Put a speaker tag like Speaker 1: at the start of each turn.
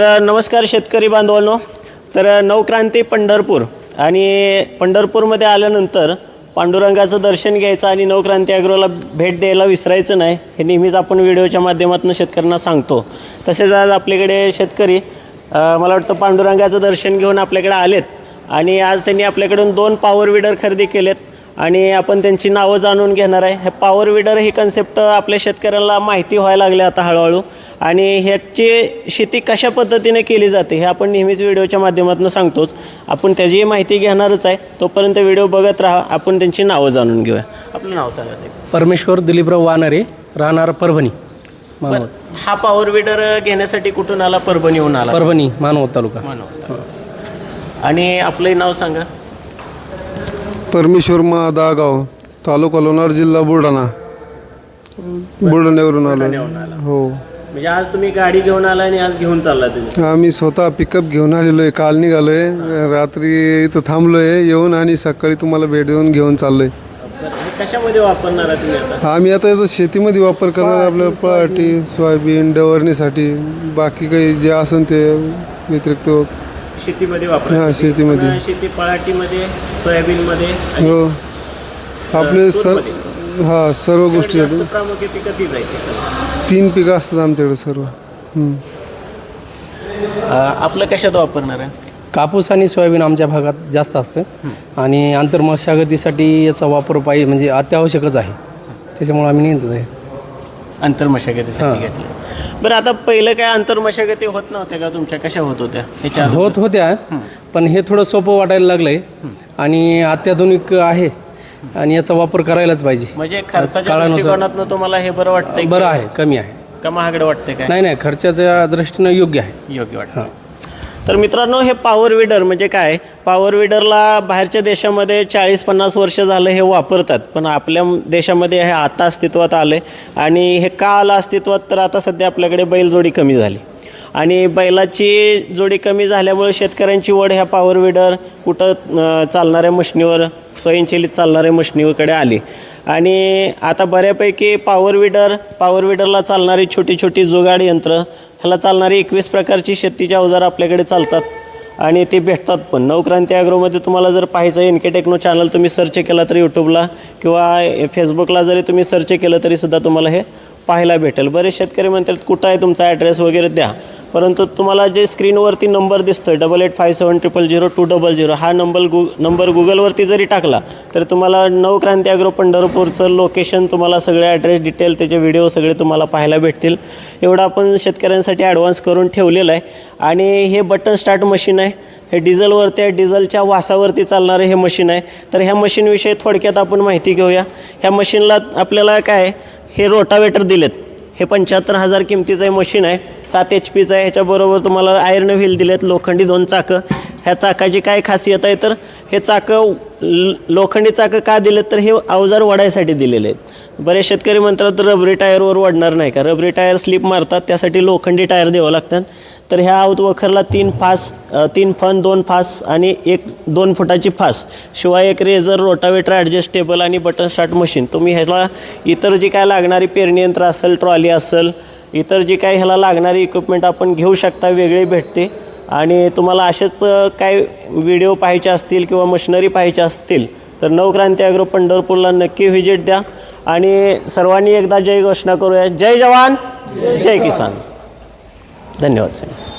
Speaker 1: तर नमस्कार शेतकरी बांधवांनो. तर नवक्रांती पंढरपूर आणि पंढरपूरमध्ये आल्यानंतर पांडुरंगाचं दर्शन घ्यायचं आणि नवक्रांती ॲग्रोला भेट द्यायला विसरायचं नाही हे नेहमीच आपण व्हिडिओच्या माध्यमातून शेतकऱ्यांना सांगतो. तसेच आज आपल्याकडे शेतकरी मला वाटतं पांडुरंगाचं दर्शन घेऊन आपल्याकडे आलेत आणि आज त्यांनी आपल्याकडून दोन पॉवर विडर खरेदी केलेत आणि आपण त्यांची नावं जाणून घेणार आहे. हे पॉवर विडर ही कन्सेप्ट आपल्या शेतकऱ्यांना माहिती व्हायला लागले आता हळूहळू. आणि ह्याची शेती कशा पद्धतीने केली जाते हे आपण नेहमीच व्हिडिओच्या माध्यमातून सांगतोच. आपण त्याचीही माहिती घेणारच आहे. तोपर्यंत व्हिडिओ बघत राहा. आपण त्यांची नावं जाणून घेऊया. आपलं नाव सांगा साहेब.
Speaker 2: परमेश्वर दिलीपराव वानरे राहणार परभणी मानवत.
Speaker 1: बरं हा पॉवर विडर घेण्यासाठी कुठून आला? परभणीहून आला.
Speaker 2: परभणी मानवत तालुका.
Speaker 1: आणि आपलंही नाव सांगा.
Speaker 3: परमेश्वर महादा गाव तालुका लोणार जिल्हा बुलढाणा. बुलढाण्यावरून आलो. हो.
Speaker 1: म्हणजे आज तुम्ही गाडी घेऊन आला आणि आज घेऊन चालला तुम्ही.
Speaker 3: आम्ही स्वतः पिकअप घेऊन आलेलो आहे काल निघालो आहे रात्री इथं थांबलो आहे येऊन आणि सकाळी तुम्हाला भेट देऊन घेऊन चाललो आहे
Speaker 1: बरं, हे कशामध्ये वापरणार आहे तुम्ही आता?
Speaker 3: आम्ही आता याचा शेतीमध्ये वापर करणार आपल्या पळाटी सोयाबीन डवरणीसाठी. बाकी काही जे असेल ते व्यतिरिक्त
Speaker 1: शेतीमध्ये
Speaker 3: हा,
Speaker 1: वापरणार
Speaker 3: शेतीमध्ये.
Speaker 1: शेती पळाटीमध्ये सोयाबीनमध्ये आणि
Speaker 3: हो. आपले सर हा सर्व गोष्टीसाठी
Speaker 1: जास्त प्रामुख्य पिकं तीच आहे त्याचं.
Speaker 3: तीन पिकं असतात आमच्याकडे सर्व. हं.
Speaker 1: अं, आपलं कशात वापरणार आहे?
Speaker 2: कापूस आणि सोयाबीन आमच्या भागात जास्त असतं. आणि आंतरमशागतीसाठी याचा वापर पाहिजे म्हणजे अत्यावश्यकच आहे. त्याच्यामुळे आम्ही नेतो आहे
Speaker 1: आंतरमशागतीसाठी घेतलं. बरं आता पहिलं काय आंतरमशागती होत नव्हत्या का तुमच्या? कशा होत होत्या? ह्याच्या?
Speaker 2: होत होत्या पण हे थोडं सोपं वाटायला लागलं आहे आणि अत्याधुनिक आहे. आणि याचा वापर करायलाच पाहिजे.
Speaker 1: म्हणजे खर्चाच्या
Speaker 2: काळानुसार-
Speaker 1: दृष्टिकोनातनं तुम्हाला हे बरं वाटतंय
Speaker 2: बरं आहे कमी आहे.
Speaker 1: का महागडं वाटतंय काय?
Speaker 2: नाही नाही खर्चाच्या दृष्टीनं योग्य आहे.
Speaker 1: योग्य वाटतं तर मित्रांनो हे पॉवर विडर म्हणजे काय? पॉवर विडरला बाहेरच्या देशामध्ये चाळीस पन्नास वर्ष झालं हे वापरतात पण आपल्या देशामध्ये हे आता अस्तित्वात आलं आणि हे का आलं अस्तित्वात तर आता सध्या आपल्याकडे बैलजोडी कमी झाली. आणि बैलाची जोडी कमी झाल्यामुळे शेतकऱ्यांची वड ह्या पॉवर विडर कुठं चालणाऱ्या मशनीवर स्वयंचलित चालणाऱ्या मशनीकडे आली. आणि आता बऱ्यापैकी पॉवर विडर पॉवर विडरला चालणारी छोटी छोटी जुगाड यंत्र ह्याला चालणारी एकवीस प्रकारची शेतीची अवजार आपल्याकडे चालतात. आणि ते भेटतात पण. नवक्रांती ॲग्रोमध्ये तुम्हाला जर पाहायचं एन के टेक्नो चॅनल तुम्ही सर्च केला तरी यूट्यूबला किंवा फेसबुकला जरी तुम्ही सर्च केलं तरीसुद्धा तुम्हाला हे पाहायला भेटेल. बरेच शेतकरी म्हणतात कुठं आहे तुमचा ॲड्रेस वगैरे द्या. परंतु तुम्हाला जे स्क्रीनवरती नंबर दिसतोय double eight five seven triple zero two double zero हा नंबर गु नंबर गुगलवरती जरी टाकला तर तुम्हाला नवक्रांती ॲग्रो पंढरपूरचं लोकेशन तुम्हाला सगळे ॲड्रेस डिटेल त्याचे व्हिडिओ सगळे तुम्हाला पाहायला भेटतील. एवढं आपण शेतकऱ्यांसाठी ॲडव्हान्स करून ठेवलेलं आहे. आणि हे बटन स्टार्ट मशीन आहे. हे डिझेलवरती आहे डिझेलच्या वासावरती चालणारं हे मशीन आहे. तर ह्या मशीनविषयी थोडक्यात आपण माहिती घेऊया. ह्या मशीनला आपल्याला काय हे रोटावेटर दिलेत. हे पंच्याहत्तर हजार किमतीचं हे मशीन आहे. सात एच पीचं आहे. ह्याच्याबरोबर तुम्हाला आयर्न व्हील दिलेत. लोखंडी दोन चाकं. ह्या चाकाची काय खासियत आहे तर हे चाकं लोखंडी चाकं का दिलेत? तर हे अवजार वडायसाठी दिलेले आहेत. बरेच शेतकरी म्हणतात रबरी टायरवर वडणार नाही का? रबरी टायर स्लिप मारतात. त्यासाठी लोखंडी टायर द्यावं लागतात. तर ह्या आऊत वखरला तीन फास तीन फन दोन फास आणि एक दोन फुटाची फास. शिवाय एक रेझर रोटावेटर ॲडजस्टेबल आणि बटन स्टार्ट मशीन तुम्ही ह्याला इतर जी काय लागणारी पेरणी यंत्र असेल ट्रॉली असेल इतर जी काय ह्याला लागणारी इक्विपमेंट आपण घेऊ शकता वेगळी भेटते. आणि तुम्हाला असेच काय व्हिडिओ पाहायचे असतील किंवा मशिनरी पाहायच्या असतील तर नवक्रांती ॲग्रो पंढरपूरला नक्की व्हिजिट द्या. आणि सर्वांनी एकदा जय घोषणा करूया. जय जवान जय किसान. धन्यवाद साहेब